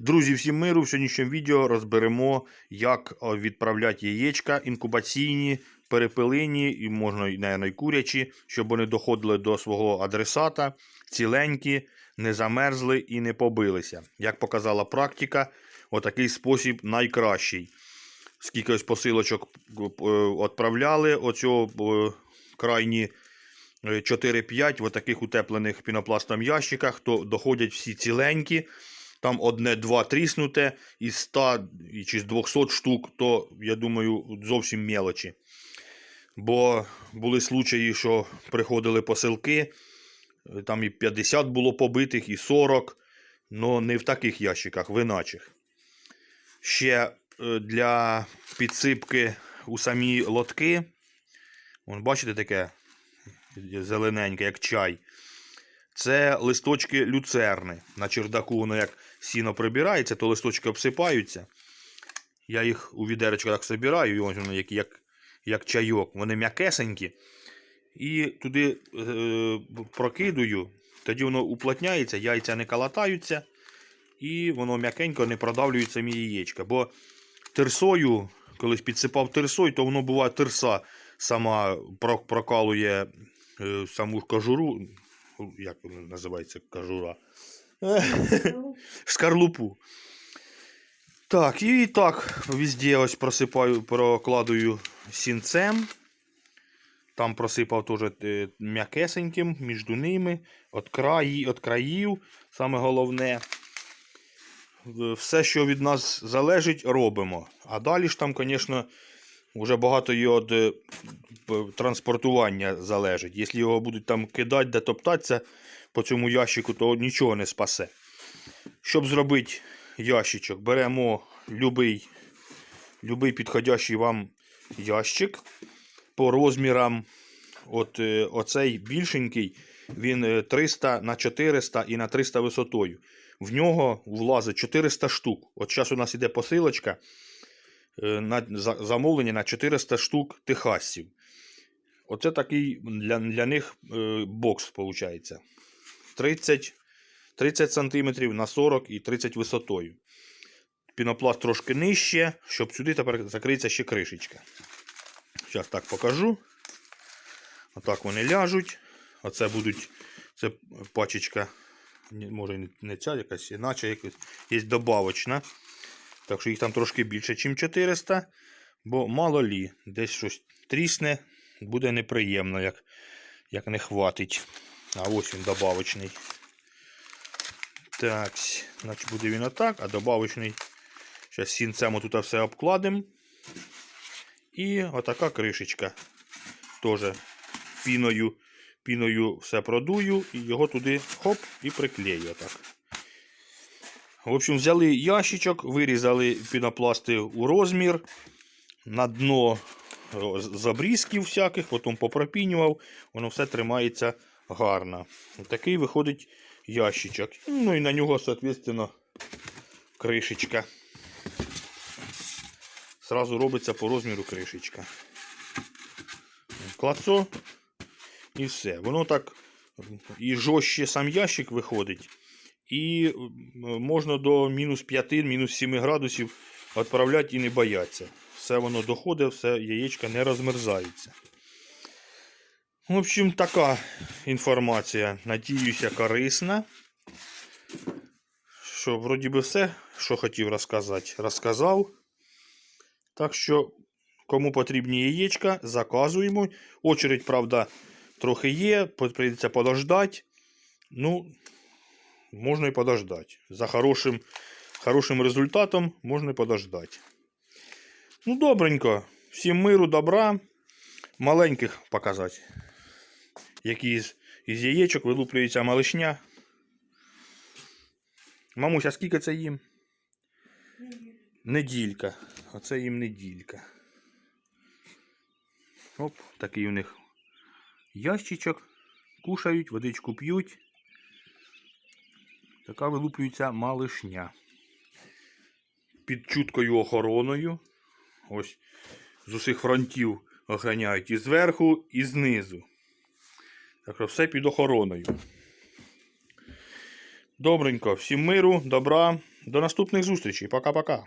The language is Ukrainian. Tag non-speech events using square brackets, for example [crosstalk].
Друзі, всім миру! В сьогоднішньому відео розберемо, як відправляти яєчка інкубаційні, перепилині і можна, наверно, і курячі, щоб вони доходили до свого адресата, ціленькі, не замерзли і не побилися. Як показала практика, отакий спосіб найкращий. Скільки ось посилочок е, відправляли, оцього е, крайні е, 4-5 в отаких утеплених пінопластом ящиках, то доходять всі ціленькі там одне-два тріснуте із 100 чи з 200 штук, то, я думаю, зовсім мелочі. Бо були случаї, що приходили посилки, е, там і 50 було побитих, і 40, але не в таких ящиках, в іначих. Ще е, для підсипки у самі лотки, вон, бачите таке зелененьке, як чай. Це листочки люцерни. На чердаку воно як сіно прибирається, то листочки обсипаються. Я їх у відеречко так собираю, і воно як, як, як чайок. Вони м'якесенькі. І туди е, прокидую, тоді воно уплотняється, яйця не калатаються, і воно м'якенько не продавлюють самі яєчка. Бо тирсою, колись підсипав тирсою, то воно буває тирса сама про- прокалує е, саму кожуру. Як воно називається кажура? [laughs] Шкарлупу. Так, і так, везде ось просипаю, прокладую сінцем. Там просипав теж е, м'якесеньким між ними, від, краї, від країв, саме головне. Все, що від нас залежить, робимо. А далі ж там, звісно, вже багато і від е, транспортування залежить. Якщо його будуть там кидати, де топтатися по цьому ящику, то нічого не спасе. Щоб зробити ящичок, беремо любий, любий підходящий вам ящик по розмірам. От е, оцей більшенький, він е, 300 на 400 і на 300 висотою. В нього влазить 400 штук. От зараз у нас іде посилочка е, на за- замовлення на 400 штук техасців. Оце такий для, для них е, бокс, виходить. 30, 30 см на 40 і 30 висотою. Пінопласт трошки нижче, щоб сюди тепер закриється ще кришечка. Зараз так покажу. Отак вони ляжуть. Оце будуть. Це пачечка. Може не ця якась, іначе якась є добавочна. Так що їх там трошки більше, ніж 400. Бо мало лі, десь щось трісне, буде неприємно, як, як не хватить. А ось він добавочний. Так, значить буде він отак, а добавочний. Зараз сінцем тут все обкладемо. І отака кришечка. Теж піною, піною все продую і його туди хоп і приклею. Отак. В общем, взяли ящичок, вирізали пінопласти у розмір. На дно забрізків всяких, потім попропінював, воно все тримається гарно. Такий виходить ящичок. Ну і на нього, соответственно, кришечка. Сразу робиться по розміру кришечка. Клацо і все. Воно так і жорстче сам ящик виходить. І можна до мінус 5, мінус 7 градусів відправляти і не бояться. Все воно доходить, все яєчка не розмерзаються. В общем, така інформація, надіюся, корисна. Що, вроді би, все, що хотів розказати, розказав. Так що, кому потрібні яєчка, заказуємо. Очередь, правда, трохи є, прийдеться подождати. Ну, можна і подождати. За хорошим, хорошим результатом можна і подождати. Ну, добренько. Всім миру, добра. Маленьких показати. Які із, із яєчок вилуплюється малишня. Мамуся, скільки це їм? Неділька. Оце їм неділька. Оп, такий у них ящичок. Кушають, водичку п'ють. Така вилуплюється малишня. Під чуткою охороною. Ось з усіх фронтів охороняють і зверху, і знизу. Так що все під охороною. Добренько, всім миру, добра. До наступних зустрічей. Пока-пока.